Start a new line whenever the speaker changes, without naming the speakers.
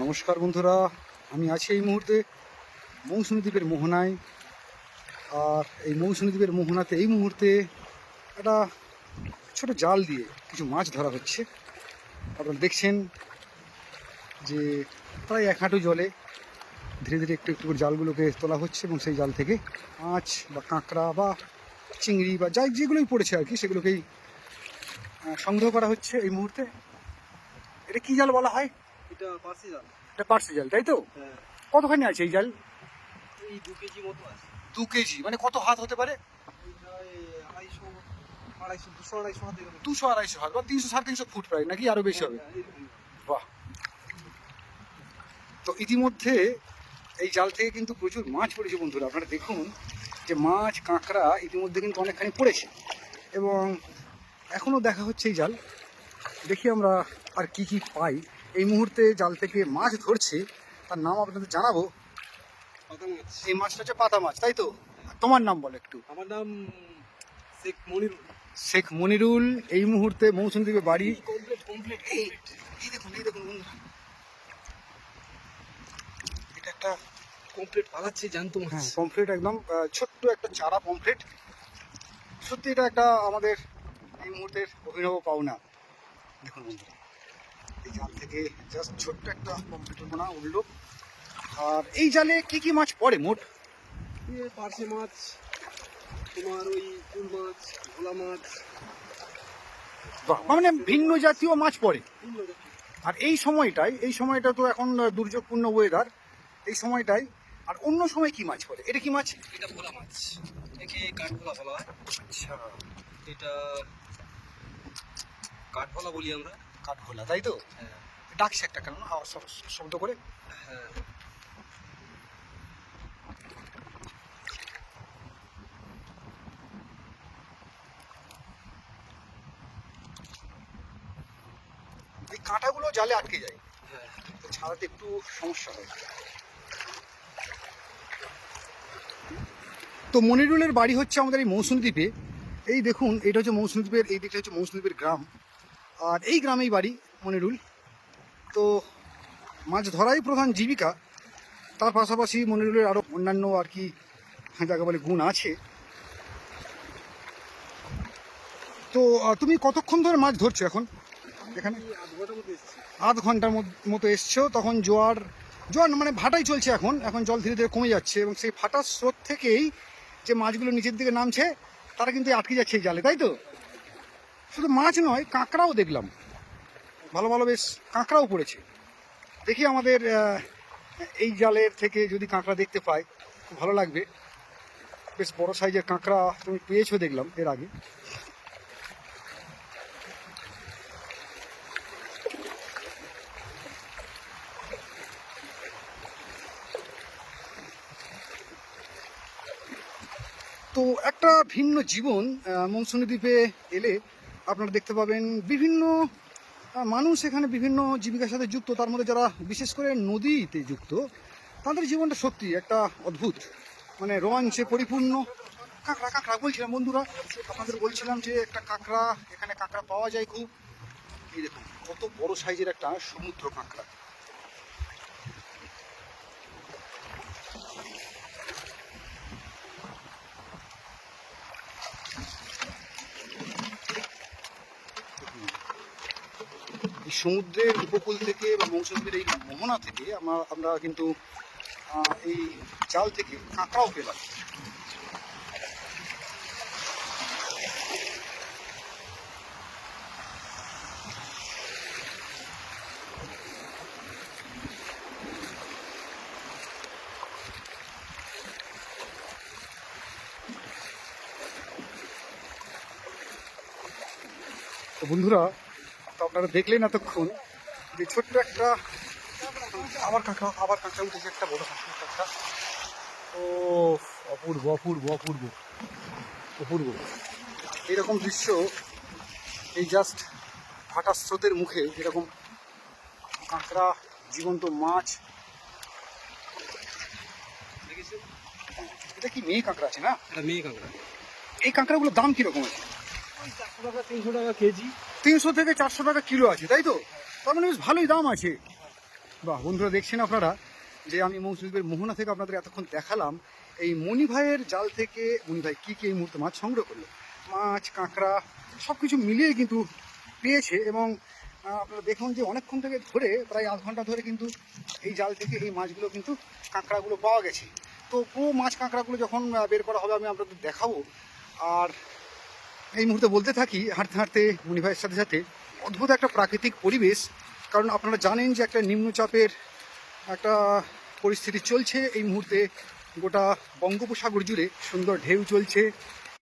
নমস্কার বন্ধুরা, আমি আছি এই মুহূর্তে মৌসুমী দ্বীপের মোহনায়। আর এই মৌসুমী দ্বীপের মোহনাতে এই মুহূর্তে একটা ছোট জাল দিয়ে কিছু মাছ ধরা হচ্ছে। আপনারা দেখছেন যে প্রায় এক হাঁটু জলে ধীরে ধীরে একটু একটু করে জালগুলোকে তোলা হচ্ছে এবং সেই জাল থেকে মাছ বা কাঁকড়া বা চিংড়ি বা যাই যেগুলোই পড়েছে আর কি, সেগুলোকেই সংগ্রহ করা হচ্ছে এই মুহূর্তে। এটা কী জাল বলা হয়?
এটা পার্সি জাল।
এটা পার্সি জাল তাই তো?
হ্যাঁ।
কতখানি আছে এই জাল?
এই দু কেজি মতো আছে।
দু কেজি মানে কত হাত হতে পারে?
আড়াইশো আড়াইশো দুশো আড়াইশো হাতে
দুশো আড়াইশো হাত বা তিনশো সাড়ে তিনশো ফুট প্রায় নাকি আরও বেশি হবে?
হ্যাঁ,
বাহ। তো ইতিমধ্যে এই জাল থেকে কিন্তু প্রচুর মাছ পড়েছে বন্ধুরা আপনারা দেখুন যে মাছ কাঁকড়া ইতিমধ্যে কিন্তু অনেকখানি পড়েছে। এবং এখনও দেখা হচ্ছে এই জাল। দেখি আমরা আর কি কি পাই। এই মুহূর্তে জাল থেকে মাছ ধরছে। তার নাম আপনাদের জানাব। এই মাছটা হচ্ছে পাতা মাছ তাই তো? তোমার নাম বলো একটু।
আমার নাম শেখ মনির
শেখ মনিরুল এই মুহূর্তে মৌসুমী দ্বীপে বাড়ি। এই দেখুন এই দেখুন বন্ধুরা। এটা একটা
কমপ্লিট পালাচ্ছে জানতো
হ্যাঁ পমফ্লেট একদম ছোট্ট একটা চারা পমফ্লেট সত্যি এটা একটা আমাদের এই মুহূর্তের অভিনব পাওনা। দেখুন বন্ধুরা। জাল থেকে জাস্ট ছোট্ট একটা পমফ্লেটের বোনা উঠল আর এই জালে কি কি মাছ পড়ে মোট?
এই মাছ তোমার ওই কুল মাছ ভোলা মাছ।
মানে ভিন্ন জাতীয় মাছ পড়ে। আর এই সময়টাই এই সময়টা তো এখন দুর্যোগপূর্ণ ওয়েদার এই সময়টাই আর অন্য সময় কি মাছ পড়ে? এটা কি মাছ?
এটা ভোলা মাছ। একে কাঠভোলা বলা হয়।
আচ্ছা।
এটা কাঠভোলা বলি আমরা।
কাঠগোলা তাই তো?
হ্যাঁ।
ডাকছে একটা কেন? আওয়াজ শব- শব্দ করে।
হ্যাঁ।
এই কাঁটাগুলো জালে আটকে যায়।
হ্যাঁ।
ছাড়াতে একটু সমস্যা হয়। তো মনিরুলের বাড়ি হচ্ছে আমাদের এই মৌসুমদ্বীপে। এই দেখুন এটা হচ্ছে মৌসুমী দ্বীপের এই দিকটা হচ্ছে মৌসুমদ্বীপের গ্রাম। আর এই গ্রামেই বাড়ি মনিরুল তো মাছ ধরাই প্রধান জীবিকা। তার পাশাপাশি মনিরুলের আরও অন্যান্য আর কি, যাকে বলে গুণ আছে। তো তুমি কতক্ষণ ধরে মাছ ধরছো এখন? এখানে?
আধ
ঘণ্টার মতো এসছো, তখন জোয়ার জোয়ার মানে ভাটাই চলছে এখন। এখন জল ধীরে ধীরে কমে যাচ্ছে এবং সেই ফাটার স্রোত থেকেই যে মাছগুলো নিচের দিকে নামছে, তারা কিন্তু আটকে যাচ্ছে এই জালে, তাই তো? শুধু মাছ নয়, কাঁকড়াও দেখলাম। ভালো ভালো বেশ কাঁকড়াও পড়েছে। দেখি আমাদের এই জালের থেকে যদি কাঁকড়া দেখতে পাই, খুব ভালো লাগবে। বেশ বড় সাইজের কাঁকড়া তুমি পেয়েছ দেখলাম এর আগে। তো একটা ভিন্ন জীবন মৌসুমী দ্বীপে এলে আপনারা দেখতে পাবেন বিভিন্ন মানুষ এখানে বিভিন্ন জীবিকার সাথে যুক্ত। তার মধ্যে যারা বিশেষ করে নদীতে যুক্ত, তাদের জীবনটা সত্যি একটা অদ্ভুত মানে রোমাঞ্চে পরিপূর্ণ। কাঁকড়া কাঁকড়া বলছিলাম বন্ধুরা, আপনাদের বলছিলাম যে একটা কাঁকড়া, এখানে কাঁকড়া পাওয়া যায় খুব। এই দেখুন, কত বড় সাইজের একটা সমুদ্র কাঁকড়া। সমুদ্রের উপকূল থেকে বা মৌসুমীর এই মোহনা থেকে আমরা আমরা কিন্তু এই জাল থেকে কাঁকড়াও পেলাম। বন্ধুরা আপনারা দেখলেন এতক্ষণ যে ছোট্ট একটা আবার কাঁকড়া আবার কাঁকড়া উঠেছে একটা বড় কাঁকড়া কাঁকড়া ও অপূর্ব অপূর্ব অপূর্ব অপূর্ব। এইরকম দৃশ্য এই জাস্ট ফাটা স্রোতের মুখে এরকম কাঁকড়া জীবন্ত মাছ। এটা কি মেয়ে কাঁকড়া আছে না?
এটা মেয়ে কাঁকড়া।
এই কাঁকড়াগুলোর দাম কীরকম আছে?
তিনশো টাকা কেজি
তিনশো থেকে চারশো টাকা কিলো আছে, তাই তো? তার মানে বেশ ভালোই দাম আছে। বাহ, বন্ধুরা, দেখছেন আপনারা যে আমি মৌসুমীদের মোহনা থেকে আপনাদের এতক্ষণ দেখালাম। এই মণি ভাইয়ের জাল থেকে মণি ভাই কী কী এই মুহূর্তে মাছ সংগ্রহ করল? মাছ, কাঁকড়া সব কিছু মিলিয়ে কিন্তু পেয়েছে এবং আপনারা দেখুন যে অনেকক্ষণ থেকে ধরে, প্রায় আধ ঘণ্টা ধরে কিন্তু এই জাল থেকে এই মাছগুলো কিন্তু কাঁকড়াগুলো পাওয়া গেছে। তো পুরো মাছ, কাঁকড়াগুলো যখন বের করা হবে, আমি আপনাদের দেখাবো। আর এই মুহূর্তে বলতে থাকি, হাঁটতে হাঁটতে মুনি ভাইয়ের সাথে সাথে অদ্ভুত একটা প্রাকৃতিক পরিবেশ। কারণ আপনারা জানেন যে একটা নিম্নচাপের একটা পরিস্থিতি চলছে। এই মুহূর্তে গোটা বঙ্গোপসাগর জুড়ে সুন্দর ঢেউ চলছে।